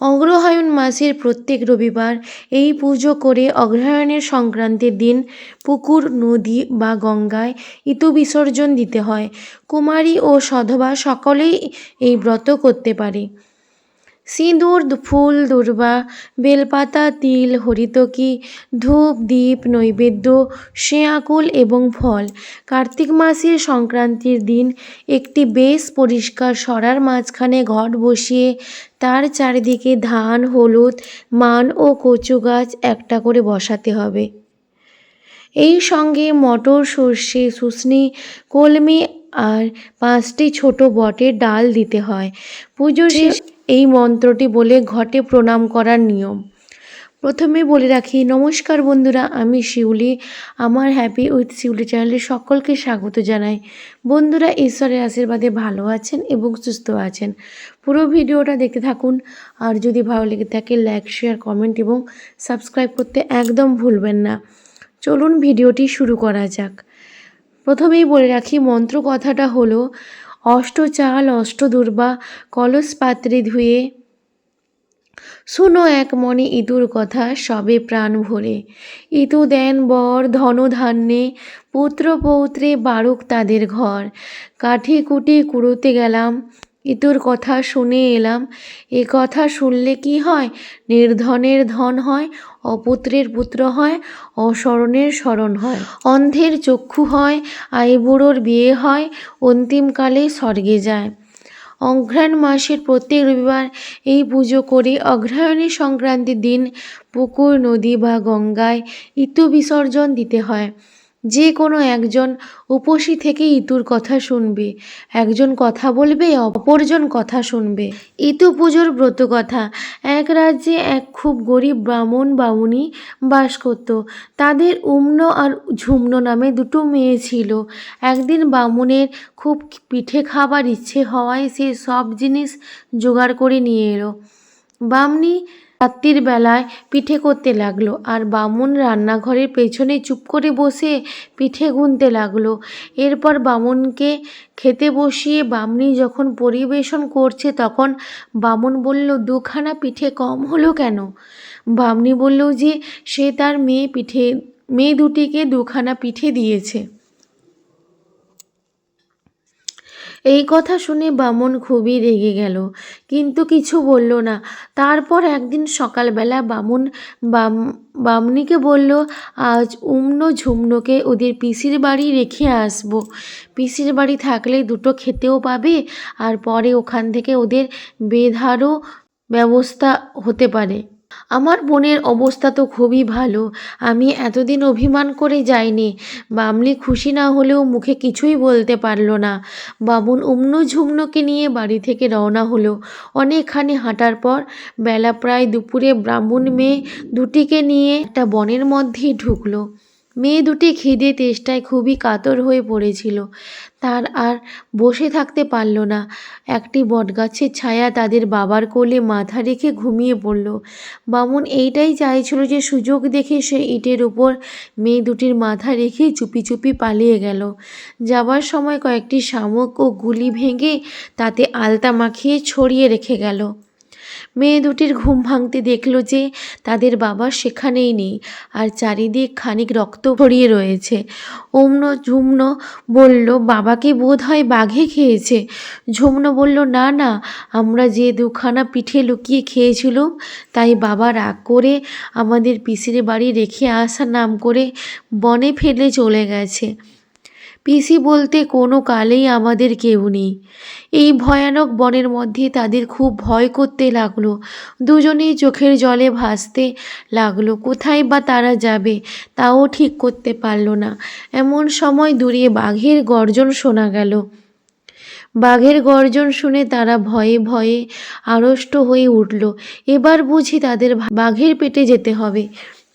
অগ্রহায়ণ মাসের প্রত্যেক রবিবার এই পুজো করে অগ্রহায়ণের সংক্রান্তির দিন পুকুর, নদী বা গঙ্গায় ইতু বিসর্জন দিতে হয়। কুমারী ও সধবা সকলেই এই ব্রত করতে পারে। সিঁদুর ফুল দূর্বা বেলপাতা তিল হরিতকি ধূপ দ্বীপ নৈবেদ্য শেয়াকুল এবং ফল। কার্তিক মাসের সংক্রান্তির দিন একটি বেশ পরিষ্কার সরার মাঝখানে ঘট বসিয়ে তার চারিদিকে ধান হলুদ মান ও কচু গাছ একটা করে বসাতে হবে। এই সঙ্গে মটর সর্ষে শুশনি কলমি আর পাঁচটি ছোট বটের ডাল দিতে হয়। পুজোর শেষ এই মন্ত্রটি বলে ঘটে প্রণাম করার নিয়ম। প্রথমে বলে রাখি, নমস্কার বন্ধুরা, আমি শিউলি। আমার হ্যাপি উইথ শিউলি চ্যানেলে সকলকে স্বাগত জানাই। বন্ধুরা, ঈশ্বরের আশীর্বাদে ভালো আছেন এবং সুস্থ আছেন। পুরো ভিডিওটা দেখতে থাকুন। আর যদি ভালো লেগে থাকে লাইক শেয়ার কমেন্ট এবং সাবস্ক্রাইব করতে একদম ভুলবেন না। চলুন ভিডিওটি শুরু করা যাক। প্রথমেই বলে রাখি মন্ত্র কথাটা হলো অষ্ট চাল, অষ্ট দুর্বা, কলস পাত্রে ধুয়ে। শুনো এক মনে ইতুর কথা সবে প্রাণ ভরে। ইতু দেন বর ধন ধান্যে, পুত্র পৌত্রে বারুক তাদের ঘর। কাঠি কুটি কুড়োতে গেলাম ইতুর কথা শুনে এলাম। এ কথা শুনলে কি হয়? নির্ধনের ধন হয় অপুত্রের পুত্র হয় অস্মরণের শরণ হয়। অন্ধের চক্ষু হয়, আইবুড়োর বিয়ে হয়, অন্তিমকালে স্বর্গে যায়। অঘ্রাণ মাসের প্রত্যেক রবিবার এই পুজো করে অঘ্রায়ণী সংক্রান্তির দিন পুকুর, নদী বা গঙ্গায় ইতু বিসর্জন দিতে হয়। যে কোনো একজন উপসী থেকে ইতুর কথা শুনবে। একজন কথা বলবে, অপরজন কথা শুনবে। ইতু পুজোর ব্রত কথা। এক রাজ্যে এক খুব গরিব ব্রাহ্মণ বামুনি বাস করত। তাদের উম্ন আর ঝুমন নামে দুটো মেয়ে ছিল। একদিন বামুনের খুব পিঠে খাবার ইচ্ছে হওয়ায় সে সব জিনিস জোগাড় করে নিয়ে এলো। বামনি রাত্রির বেলায় পিঠে করতে লাগল আর বামুন রান্নাঘরের পেছনে চুপ করে বসে পিঠে গুনতে লাগল। এরপর বামুনকে খেতে বসিয়ে বামনি যখন পরিবেশন করছে তখন বামুন বলল, দুখানা পিঠে কম হলো কেন? বামনি বলল যে, সে তার মেয়ে পিঠে, মেয়ে দুটিকে দুখানা পিঠে দিয়েছে। এই কথা শুনে বামন খুবই রেগে গেল। কিন্তু কিছু বলল না। তারপর একদিন সকালবেলা বামুন, বাম, বামনিকে বলল, আজ উম্ন ঝুমনোকে ওদের পিসির বাড়ি রেখে আসব। পিসির বাড়ি থাকলে দুটো খেতেও পাবে আর পরে ওখান থেকে ওদের বেধারও ব্যবস্থা হতে পারে। আমার বোনের অবস্থা তো খুবই ভালো। আমি এতদিন অভিমান করে যাইনি। বামলি খুশি না হলেও মুখে কিছুই বলতে পারল না। বামুন উমনু ঝুমনুকে নিয়ে বাড়ি থেকে রওনা হলো। অনেকখানি হাঁটার পর বেলা প্রায় দুপুরে ব্রাহ্মণ মেয়ে দুটিকে নিয়ে একটা বনের মধ্যেই ঢুকলো। মেয়ে দুটি খিদে তেষ্টায় খুবই কাতর হয়ে পড়েছিল। তার আর বসে থাকতে পারল না। একটি বটগাছের ছায়া তাদের বাবার কোলে মাথা রেখে ঘুমিয়ে পড়ল। বামুন এইটাই চাইছিল যে সুযোগ দেখে সে ইটের উপর মেয়ে দুটির মাথা রেখে চুপি চুপি পালিয়ে গেল। যাবার সময় কয়েকটি শামুক ও গুলি ভেঙে তাতে আলতা মাখিয়ে ছড়িয়ে রেখে গেল। মেয়ে দুটির ঘুম ভাঙতে দেখল যে তাদের বাবা সেখানেই নেই আর চারিদিক খানিক রক্ত ভরিয়ে রয়েছে। অম্ন ঝুমন বলল, বাবাকে বোধ হয় বাঘে খেয়েছে। ঝুমন বলল, না না, আমরা যে দুখানা পিঠে লুকিয়ে খেয়েছিলুম, তাই বাবা রাগ করে আমাদের পিসির বাড়ি রেখে আসা নাম করে বনে ফেলে চলে গেছে। পিসি বলতে কোনো কালেই আমাদের কেউ নেই। এই ভয়ানক বনের মধ্যে তাদের খুব ভয় করতে লাগল। দুজনেই চোখের জলে ভাসতে লাগল, কোথায় বা তারা যাবে তাও ঠিক করতে পারল না। এমন সময় দূরে বাঘের গর্জন শোনা গেল। বাঘের গর্জন শুনে তারা ভয়ে ভয়ে আড়ষ্ট হয়ে উঠল। এবার বুঝি তাদের বাঘের পেটে যেতে হবে।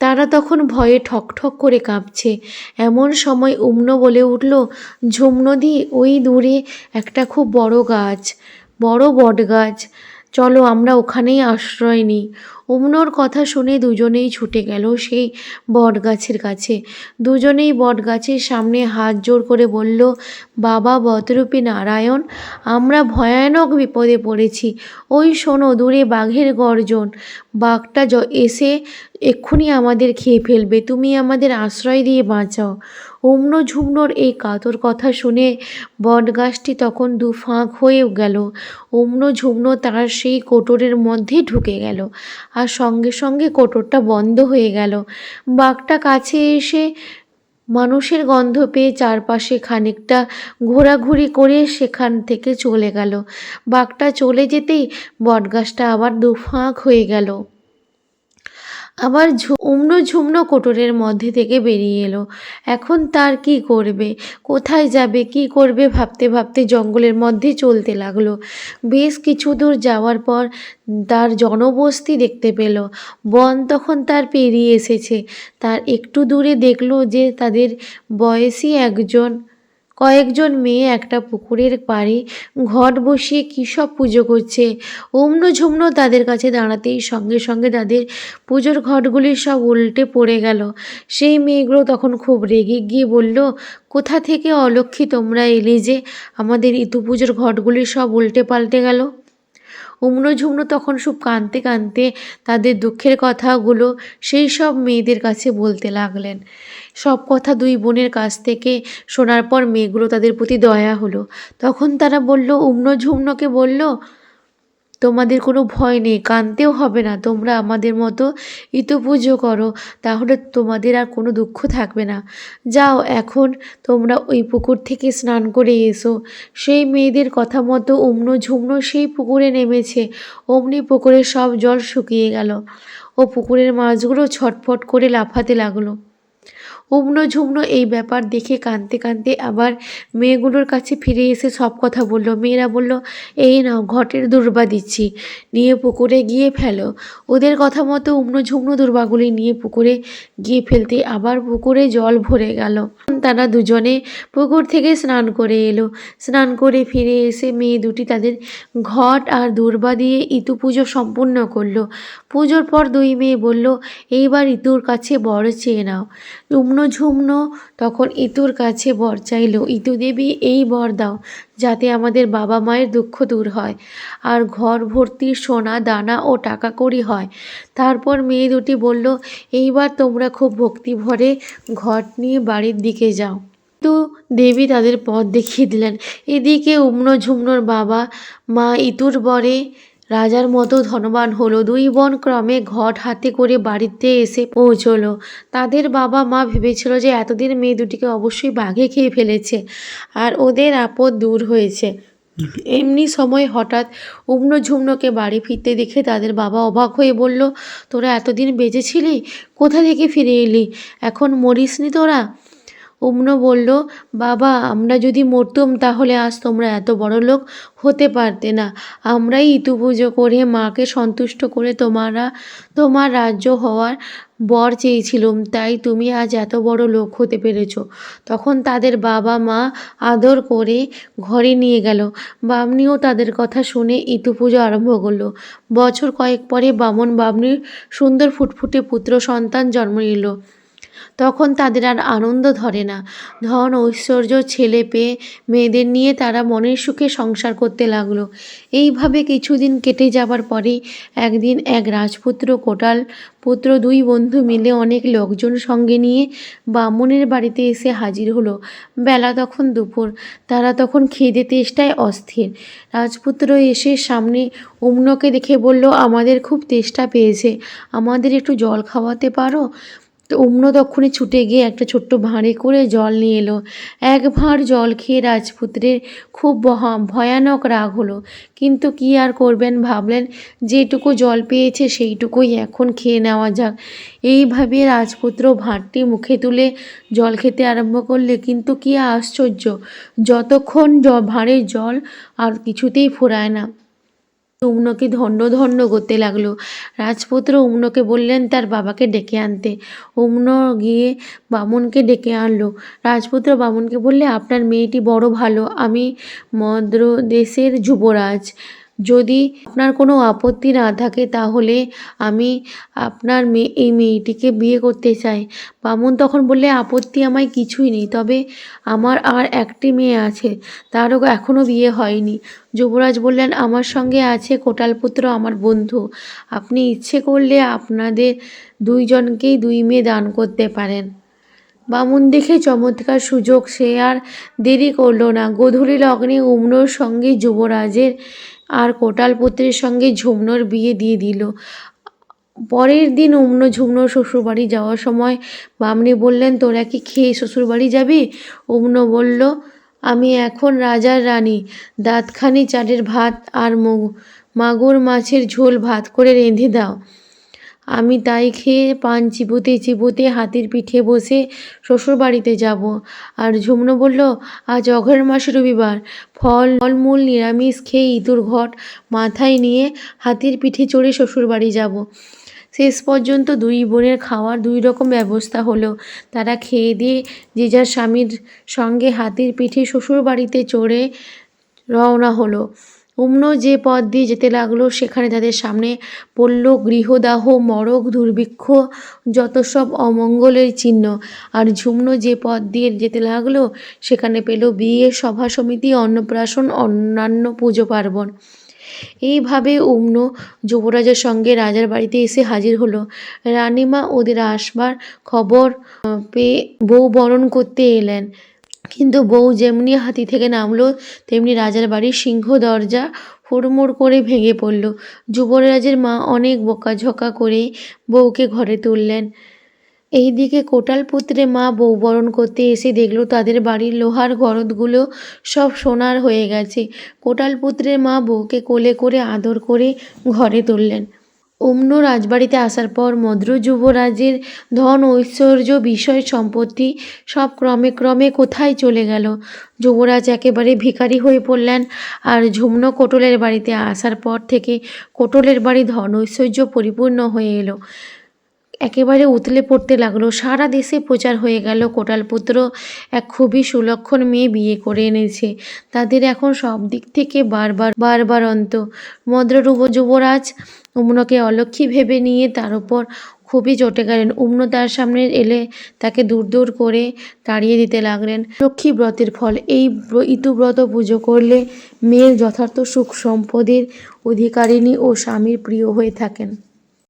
তারা তখন ভয়ে ঠকঠক করে কাঁপছে। এমন সময় উম্ন বলে উঠল ঝুমনদি ওই দূরে একটা খুব বড় গাছ, বড় বট গাছ। চলো আমরা ওখানেই আশ্রয় নিই। অমনোর কথা শুনে দুজনেই ছুটে গেল সেই বট গাছের কাছে। দুজনেই বট গাছের সামনে হাত জোর করে বলল, বাবা বতরূপী নারায়ণ, আমরা ভয়ানক বিপদে পড়েছি। ওই শোনো, দূরে বাঘের গর্জন। বাঘটা এসে এক্ষুনি আমাদের খেয়ে ফেলবে, তুমি আমাদের আশ্রয় দিয়ে বাঁচাও। অম্ন ঝুমনোর এই কাতর কথা শুনে বটগাছটি তখন দু ফাঁক হয়ে গেল। অম্ন ঝুমনো তার সেই কোটরের মধ্যে ঢুকে গেল আর সঙ্গে সঙ্গে কোটরটা বন্ধ হয়ে গেল। বাঘটা কাছে এসে মানুষের গন্ধ পেয়ে চারপাশে খানিকটা ঘোরাঘুরি করে সেখান থেকে চলে গেল। বাঘটা চলে যেতেই বটগাছটা আবার দুফাঁক হয়ে গেল। আবার উমনো ঝুমনো কোটরের মধ্যে থেকে বেরিয়ে এলো। এখন তার কি করবে? কোথায় যাবে? কি করবে? ভাবতে ভাবতে জঙ্গলের মধ্যে চলতে লাগল। বেশ কিছু দূর যাওয়ার পর তার জনবস্তি দেখতে পেল। বন তখন তার পেরিয়ে এসেছে। তার একটু দূরে দেখল যে তাদের বয়সী একজন কয়েকজন মেয়ে একটা পুকুরের পাড়ে ঘট বসিয়ে কী সব পুজো করছে? অম্ন ঝুমন তাদের কাছে দাঁড়াতেই সঙ্গে সঙ্গে তাদের পুজোর ঘটগুলি সব উল্টে পড়ে গেল। সেই মেয়েগুলো তখন খুব রেগে গিয়ে বলল, কোথা থেকে অলক্ষী তোমরা এলে যে আমাদের ইতু পুজোর ঘটগুলি সব উল্টে পাল্টে গেল? উমনো ঝুমনো তখন সব কাঁদতে কাঁদতে তাদের দুঃখের কথাগুলো সেই সব মেয়েদের কাছে বলতে লাগলেন। সব কথা দুই বোনের কাছ থেকে শোনার পর মেয়েগুলো তাদের প্রতি দয়া হলো। তখন তারা বলল উমনো ঝুমনোকে বলল তোমাদের কোনো ভয় নেই, কাঁদতেও হবে না। তোমরা আমাদের মতো ইতপুজো করো, তাহলে তোমাদের আর কোনো দুঃখ থাকবে না। যাও, এখন তোমরা ওই পুকুর থেকে স্নান করে এসো। সেই মেয়েদের কথা মতো উমনো ঝুমনো সেই পুকুরে নেমেছে। অমনি পুকুরের সব জল শুকিয়ে গেল। ও পুকুরের মাছগুলো ছটফট করে লাফাতে লাগল। উমনো ঝুমনো এই ব্যাপার দেখে কাঁদতে কাঁদতে আবার মেয়েগুলোর কাছে ফিরে এসে সব কথা বলল। মেয়েরা বলল, এই নাও, ঘটের দুর্বা দিচ্ছি। নিয়ে পুকুরে গিয়ে ফেলো। ওদের কথা মতো উমনো ঝুমনো দুর্বাগুলি নিয়ে পুকুরে গিয়ে ফেলতে আবার পুকুরে জল ভরে গেল। তারা দুজনে পুকুর থেকে স্নান করে এলো। স্নান করে ফিরে এসে মেয়ে দুটি তাদের ঘট আর দুর্বা দিয়ে ইতু পুজো সম্পূর্ণ করল। পুজোর পর দুই মেয়ে বলল, এইবার ইতুর কাছে বড় চেয়ে নাও। ঝুমনো ঝুমনো, তখন ইতুর কাছে বর চাইল, ইতু দেবী, এই বর দাও, যাতে আমাদের বাবা মায়ের দুঃখ দূর হয়। আর ঘর ভর্তি সোনা, দানা ও টাকা করি হয়। তারপর মেয়ে দুটি বলল, এইবার তোমরা খুব ভক্তি ভরে ঘট নিয়ে বাড়ির দিকে যাও। তো দেবী তাদের পথ দেখিয়ে দিলেন, এদিকে উমনো ঝুমনোর বাবা মা ইতুর বরে রাজার মতো ধনবান হলো। দুই বোন ক্রমে ঘট হাতে করে বাড়িতে এসে পৌঁছলো। তাদের বাবা মা ভেবেছিল যে এতদিন মেয়ে দুটিকে অবশ্যই বাঘে খেয়ে ফেলেছে আর ওদের আপদ দূর হয়েছে। এমনি সময় হঠাৎ উগ্ন ঝুমনোকে বাড়ি ফিরতে দেখে তাদের বাবা অবাক হয়ে বলল, তোরা এতদিন বেঁচেছিলি? কোথা থেকে ফিরে এলি? এখন মরিসনি তোরা? উমনো বলল, বাবা, আমরা যদি মরতুম তাহলে আজ তোমরা এত বড় লোক হতে পারতে না। আমরাই ইতু পুজো করে মাকে সন্তুষ্ট করে তোমারা, তোমার রাজ্য হওয়ার বর চেয়েছিলুম, তাই তুমি আজ এত বড় লোক হতে পেরেছ তখন তাদের বাবা মা আদর করে ঘরে নিয়ে গেল। বামনিও তাদের কথা শুনে ইতু পুজো আরম্ভ করল। বছর কয়েক পরে বামন বামনির সুন্দর ফুটফুটে পুত্র সন্তান জন্ম নিল। তখন তাদের আর আনন্দ ধরে না। ধন, ঐশ্বর্য, ছেলে পেয়ে মেয়েদের নিয়ে তারা মনের সুখে সংসার করতে লাগল। এইভাবে কিছুদিন কেটে যাবার পরেই একদিন এক রাজপুত্র, কোটাল পুত্র দুই বন্ধু মিলে অনেক লোকজন সঙ্গে নিয়ে বামুনের বাড়িতে এসে হাজির হলো। বেলা তখন দুপুর। তারা তখন খিদে তেষ্টায় অস্থির। রাজপুত্র এসে সামনে উমনকে দেখে বলল, আমাদের খুব তেষ্টা পেয়েছে। আমাদের একটু জল খাওয়াতে পারো? তো অম্ন তক্ষণে ছুটে গিয়ে একটা ছোট্ট ভাঁড়ে করে জল নিয়ে এলো। এক ভাঁড় জল খেয়ে রাজপুত্রের খুব ভয়ানক রাগ হলো। কিন্তু কি আর করবেন ভাবলেন, যেটুকু জল পেয়েছে সেইটুকুই এখন খেয়ে নেওয়া যাক। এইভাবে রাজপুত্র ভাঁড়টি মুখে তুলে জল খেতে আরম্ভ করলে কিন্তু কি আশ্চর্য, যতক্ষণ ভাঁড়ের জল আর কিছুতেই ফোরায় না। উমনোকে ধন্য ধন্য করতে লাগল। রাজপুত্র উম্নকে বললেন, তার বাবাকে ডেকে আনতে। উম্ন গিয়ে বামনকে ডেকে আনলো। রাজপুত্র বামুনকে বললে, আপনার মেয়েটি বড় ভালো। আমি মদ্রদেশের যুবরাজ। যদি আপনার কোনো আপত্তি না থাকে, তাহলে আমি আপনার মেয়ে এই মেয়েটিকে বিয়ে করতে চাই। বামুন তখন বললে, আপত্তি আমায় কিছুই নেই। তবে আমার আর একটি মেয়ে আছে, তারও এখনও বিয়ে হয়নি। যুবরাজ বললেন, আমার সঙ্গে আছে কোটালপুত্র, আমার বন্ধু। আপনি ইচ্ছে করলে আপনাদের দুইজনকেই দুই মেয়ে দান করতে পারেন। বামুন দেখে চমৎকার সুযোগ, সে আর দেরি করল না। গোধূলি লগ্নে উমনোর সঙ্গে যুবরাজের আর কোটাল পুত্রের সঙ্গে ঝুমনোর বিয়ে দিয়ে দিল। পরের দিন উমনো ঝুমনোর শ্বশুরবাড়ি যাওয়ার সময় বামনি বললেন, তোরা কি খেয়ে শ্বশুরবাড়ি যাবি? উমনো বলল, আমি এখন রাজার রানী, দাঁতখানি চাটের ভাত আর মগ- মাগুর মাছের ঝোল ভাত করে রেঁধে দাও। আমি তাই খেয়ে পান চিবোতে চিবোতে হাতির পিঠে বসে শ্বশুরবাড়িতে যাব। আর ঝুমনো বলল, আজ অঘ্রাণ মাস রবিবার। ফল, ফলমূল, নিরামিষ খেয়ে ইঁদুর ঘট মাথায় নিয়ে হাতির পিঠে চড়ে শ্বশুরবাড়ি যাব। শেষ পর্যন্ত দুই বোনের খাওয়ার দুই রকম ব্যবস্থা হলো। তারা খেয়ে দিয়ে যে যার স্বামীর সঙ্গে হাতির পিঠে শ্বশুরবাড়িতে চড়ে রওনা হলো। উমনো যে পথ দিয়ে যেতে লাগল, সেখানে তাদের সামনে পড়ল গৃহদাহ, মরক, দুর্ভিক্ষ, যত সব অমঙ্গলের চিহ্ন। আর ঝুমনো যে পথ দিয়ে যেতে লাগল, সেখানে পেল বিয়ে, সভা সমিতি, অন্নপ্রাশন, অন্যান্য পুজো পার্বণ। এইভাবে উমনো যুবরাজের সঙ্গে রাজার বাড়িতে এসে হাজির হলো। রানীমা ওদের আসবার খবর পেয়ে বউ বরণ করতে এলেন। কিন্তু বউ যেমনি হাতি থেকে নামলো, তেমনি রাজার বাড়ির সিংহ দরজা হুড়মুড় করে ভেঙে পড়ল। যুবরাজের মা অনেক বকাঝকা করে বউকে ঘরে তুললেন। এইদিকে কোটালপুত্রে মা বউ বরণ করতে এসে দেখল তাদের বাড়ির লোহার গরদগুলো সব সোনার হয়ে গেছে। কোটাল পুত্রের মা বউকে কোলে করে আদর করে ঘরে তুললেন। অম্ন রাজবাড়িতে আসার পর মদ্র যুবরাজের ধন ঐশ্বর্য, বিষয়, সম্পত্তি সব ক্রমে ক্রমে কোথায় চলে গেল? যুবরাজ একেবারে ভিখারি হয়ে পড়লেন আর ঝুমন কোটলের বাড়িতে আসার পর থেকে কোটলের বাড়ি ধন ঐশ্বর্য পরিপূর্ণ হয়ে এলো। একেবারে উতলে পড়তে লাগল। সারা দেশে প্রচার হয়ে গেল কোটালপুত্র। এক খুবই সুলক্ষণ মেয়ে বিয়ে করে এনেছে। তাদের এখন সব দিক থেকে বারবার বারবার অন্ত। মদ্ররূপ যুবরাজ উমনকে অলক্ষী ভেবে নিয়ে তার উপর খুবই চটে গেলেন। উমন তার সামনে এলে তাকে দূর দূর করে তাড়িয়ে দিতে লাগলেন। লক্ষ্মী ব্রতের ফল। এই ব্র- ইতুব্রত পুজো করলে মেয়ের যথার্থ সুখ সম্পদের অধিকারিণী ও স্বামীর প্রিয় হয়ে থাকেন।